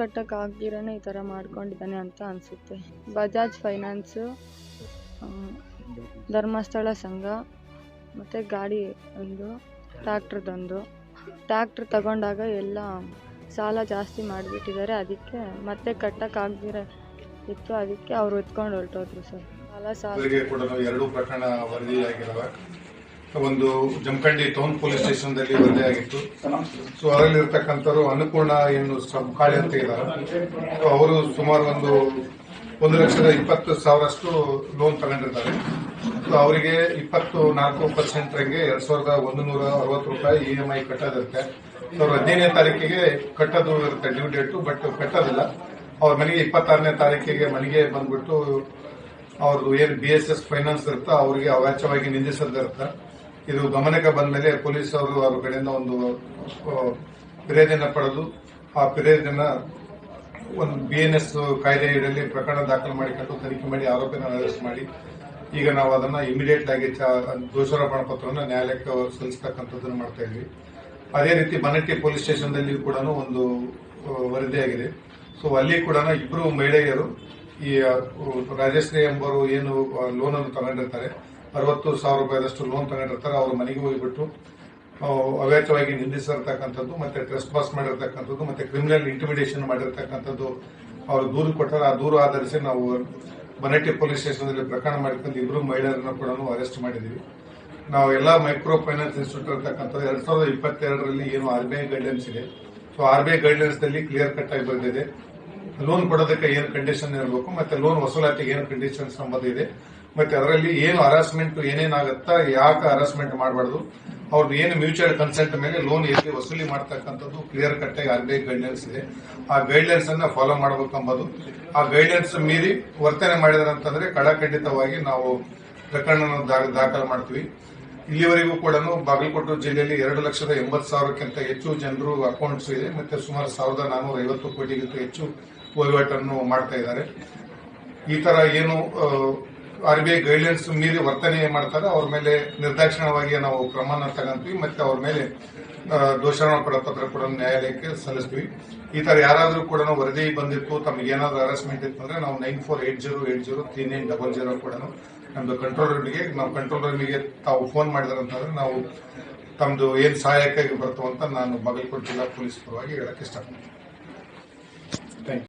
ಕಟ್ಟಕ್ಕಾಗ್ದಿರೇ ಈ ಥರ ಮಾಡ್ಕೊಂಡಿದ್ದಾನೆ ಅಂತ ಅನಿಸುತ್ತೆ. ಬಜಾಜ್ ಫೈನಾನ್ಸು ಧರ್ಮಸ್ಥಳ ಸಂಘ, ಮತ್ತು ಗಾಡಿ ಒಂದು ಟ್ಯಾಕ್ಟ್ರದೊಂದು ಟ್ಯಾಕ್ಟ್ರ್ ತಗೊಂಡಾಗ ಎಲ್ಲ ಸಾಲ ಜಾಸ್ತಿ ಮಾಡಿಬಿಟ್ಟಿದ್ದಾರೆ. ಅದಕ್ಕೆ ಮತ್ತೆ ಕಟ್ಟಕ್ಕಾಗ್ದಿರ ಇತ್ತು. ಅದಕ್ಕೆ ಅವ್ರು ಎತ್ಕೊಂಡು ಹೊರಟೋದ್ರು ಸರ್. ಸಾಲ ಸಾಲ. ಒಂದು ಜಮಖಂಡಿ ಟೌನ್ ಪೊಲೀಸ್ ಸ್ಟೇಷನ್ದಲ್ಲಿ ವರದಿಯಾಗಿತ್ತು ಸೊ ಅದರಲ್ಲಿರ್ತಕ್ಕಂಥವ್ರು ಅನ್ನಪೂರ್ಣ ಏನು ಕಾಳಿ ಅಂತ ಇದ್ದಾರೆ. ಸೊ ಅವರು ಸುಮಾರು ಒಂದು ಒಂದು ಲಕ್ಷದ ಇಪ್ಪತ್ತು ಸಾವಿರಷ್ಟು ಲೋನ್ ತಗೊಂಡಿದ್ದಾರೆ. ಸೊ ಅವರಿಗೆ ಇಪ್ಪತ್ತು ನಾಲ್ಕು ಪರ್ಸೆಂಟ್ ಹಂಗೆ ಎರಡ್ ಸಾವಿರದ ಒಂದು ನೂರ ಅರವತ್ತು ರೂಪಾಯಿ ಇ ಎಂ ಐ ಕಟ್ಟೋದಿರುತ್ತೆ. ಸೊ ಅವ್ರು ಹದಿನೈದನೇ ತಾರೀಕಿಗೆ ಕಟ್ಟೋದು ಇರುತ್ತೆ ಡ್ಯೂ ಡೇಟು ಬಟ್ ಕಟ್ಟೋದಿಲ್ಲ. ಅವ್ರ ಮನೆಗೆ ಇಪ್ಪತ್ತಾರನೇ ತಾರೀಕಿಗೆ ಮನೆಗೆ ಬಂದ್ಬಿಟ್ಟು ಅವ್ರದ್ದು ಏನು ಬಿ ಎಸ್ ಎಸ್ ಫೈನಾನ್ಸ್ ಇರುತ್ತೋ ಅವರಿಗೆ ಅವಾಚ್ಯವಾಗಿ ನಿಂದಿಸೋದಿರುತ್ತೆ. ಇದು ಗಮನಕ್ಕೆ ಬಂದ ಮೇಲೆ ಪೊಲೀಸ್ ಅವರು ಕಡೆಯಿಂದ ಒಂದು ಫಿರ್ಯಾದಿಯನ್ನ ಪಡೆದು ಆ ಪ್ರೇರಣೆನ ಒಂದು ಬಿ ಎನ್ ಎಸ್ ಕಾಯ್ದೆ ಅಡಿಯಲ್ಲಿ ಪ್ರಕರಣ ದಾಖಲು ಮಾಡಿಕೊಂಡು ತನಿಖೆ ಮಾಡಿ, ಆರೋಪಿನ ಅರೆಸ್ಟ್ ಮಾಡಿ. ಈಗ ನಾವು ಅದನ್ನ ಇಮಿಡಿಯೇಟ್ ಆಗಿ ದೋಷಾರೋಪಣ ಪತ್ರವನ್ನು ನ್ಯಾಯಾಲಯಕ್ಕೆ ಸಲ್ಲಿಸತಕ್ಕಂಥದ್ದನ್ನು ಮಾಡ್ತಾ ಇದ್ವಿ. ಅದೇ ರೀತಿ ಬನಟ್ಟಿ ಪೊಲೀಸ್ ಸ್ಟೇಷನ್ದಲ್ಲಿ ಕೂಡ ಒಂದು ವರದಿಯಾಗಿದೆ. ಸೊ ಅಲ್ಲಿ ಕೂಡ ಇಬ್ಬರು ಮಹಿಳೆಯರು ಈ ರಾಜಶ್ರೀ ಎಂಬವರು ಏನು ಲೋನನ್ನು ತಗೊಂಡಿರ್ತಾರೆ. ಅರವತ್ತು ಸಾವಿರ ರೂಪಾಯಿದಷ್ಟು ಲೋನ್ ತಗೊಂಡಿರ್ತಾರೆ ಅವ್ರ ಮನೆಗೆ ಹೋಗಿಬಿಟ್ಟು ಆ, ಅವ್ಯಾಚವಾಗಿ ನಿಂದಿಸಿರ್ತಕ್ಕಂಥದ್ದು ಮತ್ತೆ ಟ್ರೆಸ್ ಪಾಸ್ ಮಾಡಿರ್ತಕ್ಕಂಥದ್ದು ಮತ್ತೆ ಕ್ರಿಮಿನಲ್ ಇಂಟಿಮಿಡೇಷನ್ ಮಾಡಿರ್ತಕ್ಕಂಥದ್ದು ಅವರು ದೂರು ಕೊಟ್ಟರೆ. ಆ ದೂರು ಆಧರಿಸಿ ನಾವು ಬನಟ್ಟಿ ಪೊಲೀಸ್ ಸ್ಟೇಷನ್ ಪ್ರಕರಣ ಮಾಡಿಕೊಂಡು ಇಬ್ಬರು ಮಹಿಳೆಯರನ್ನು ಕೂಡ ಅರೆಸ್ಟ್ ಮಾಡಿದ್ದೀವಿ. ನಾವು ಎಲ್ಲ ಮೈಕ್ರೋ ಫೈನಾನ್ಸ್ ಇನ್ಸ್ಟಿಟ್ಯೂಟ್ ಇರ್ತಕ್ಕಂಥದ್ದು ಎರಡ್ ಸಾವಿರದ ಇಪ್ಪತ್ತೆರಡರಲ್ಲಿ ಏನು ಆರ್ ಬಿ ಐ ಗೈಡ್ಲೈನ್ಸ್ ಇದೆ. So R B I guidelines ದಲ್ಲಿ ಕ್ಲಿಯರ್ ಕಟ್ ಆಗಿ ಬಂದಿದೆ. ಲೋನ್ ಕೊಡೋದಕ್ಕೆ ಏನು ಕಂಡೀಷನ್ ಇರಬೇಕು ಮತ್ತೆ ಲೋನ್ ವಸೂಲಾತಿಗೆ ಏನು ಕಂಡೀಷನ್ಸ್ ಸಂಬಂಧ ಮತ್ತೆ ಅದರಲ್ಲಿ ಏನು ಹರಾಸ್ಮೆಂಟ್ ಏನೇನಾಗುತ್ತಾ, ಯಾಕೆ ಹರಾಸ್ಮೆಂಟ್ ಮಾಡಬಾರ್ದು? ಅವ್ರದ್ದು ಏನು ಮ್ಯೂಚುವಲ್ ಕನ್ಸೆಂಟ್ ಮೇಲೆ ಲೋನ್ ಎಲ್ಲಿ ವಸೂಲಿ ಮಾಡ್ತಕ್ಕಂಥದ್ದು ಕ್ಲಿಯರ್ ಕಟ್ ಆಗಿ ಆರ್ ಬಿ ಐ ಗೈಡ್ಲೈನ್ಸ್ ಇದೆ. ಆ ಗೈಡ್ಲೈನ್ಸ್ ಅನ್ನ ಫಾಲೋ ಮಾಡಬೇಕೆಂಬುದು. ಆ ಗೈಡ್ಲೈನ್ಸ್ ಮೀರಿ ವರ್ತನೆ ಮಾಡಿದ್ರೆ ಅಂತಂದ್ರೆ ಕಡಖಂಡಿತವಾಗಿ ನಾವು ಪ್ರಕರಣ ದಾಖಲು ಮಾಡ್ತೀವಿ. ಇಲ್ಲಿವರೆಗೂ ಕೂಡ ಬಾಗಲಕೋಟೆ ಜಿಲ್ಲೆಯಲ್ಲಿ ಎರಡು ಲಕ್ಷದ ಎಂಬತ್ತು ಸಾವಿರಕ್ಕಿಂತ ಹೆಚ್ಚು ಜನರು ಅಕೌಂಟ್ಸ್ ಇದೆ. ಮತ್ತೆ ಸುಮಾರು ಸಾವಿರದ ನಾನೂರ ಐವತ್ತು ಕೋಟಿಗಿಂತ ಹೆಚ್ಚು ವಹಿವಾಟನ್ನು ಮಾಡ್ತಾ ಇದ್ದಾರೆ. ಈ ತರ ಏನು ಆರ್ ಬಿ ಐ ಗೈಡ್ಲೈನ್ಸ್ ಮೀರಿ ವರ್ತನೆ ಮಾಡ್ತಾರೆ, ಅವ್ರ ಮೇಲೆ ನಿರ್ದಾಕ್ಷಿಣ್ಯವಾಗಿ ನಾವು ಕ್ರಮನ ತಗೊಂತೀವಿ, ಮತ್ತೆ ಅವ್ರ ಮೇಲೆ ದೋಷಾರೋಪ ಪಡ ಪತ್ರ ಕೂಡ ನ್ಯಾಯಾಲಯಕ್ಕೆ ಸಲ್ಲಿಸ್ತೀವಿ. ಈ ತರ ಯಾರಾದರೂ ಕೂಡ ವರದಿ ಬಂದಿತ್ತು, ತಮಗೆ ಏನಾದರೂ ಹರಾಸ್ಮೆಂಟ್ ಇತ್ತು ಅಂದ್ರೆ ನಾವು nine four eight zero eight zero three nine double zero ಕೂಡ ನಮ್ದು ಕಂಟ್ರೋಲ್ ರೂಮ್ಗೆ ನಾವು ಕಂಟ್ರೋಲ್ ರೂಮಿಗೆ ತಾವು ಫೋನ್ ಮಾಡಿದ್ರೆ ಅಂತಂದ್ರೆ ನಾವು ತಮ್ದು ಏನ್ ಸಹಾಯಕ್ಕಾಗಿ ಬರ್ತಾವ ಅಂತ ನಾನು ಬಾಗಲಕೋಟೆ ಜಿಲ್ಲಾ ಪೊಲೀಸ್ ಪರವಾಗಿ ಹೇಳಕ್ ಇಷ್ಟಪಡ್ತೀನಿ.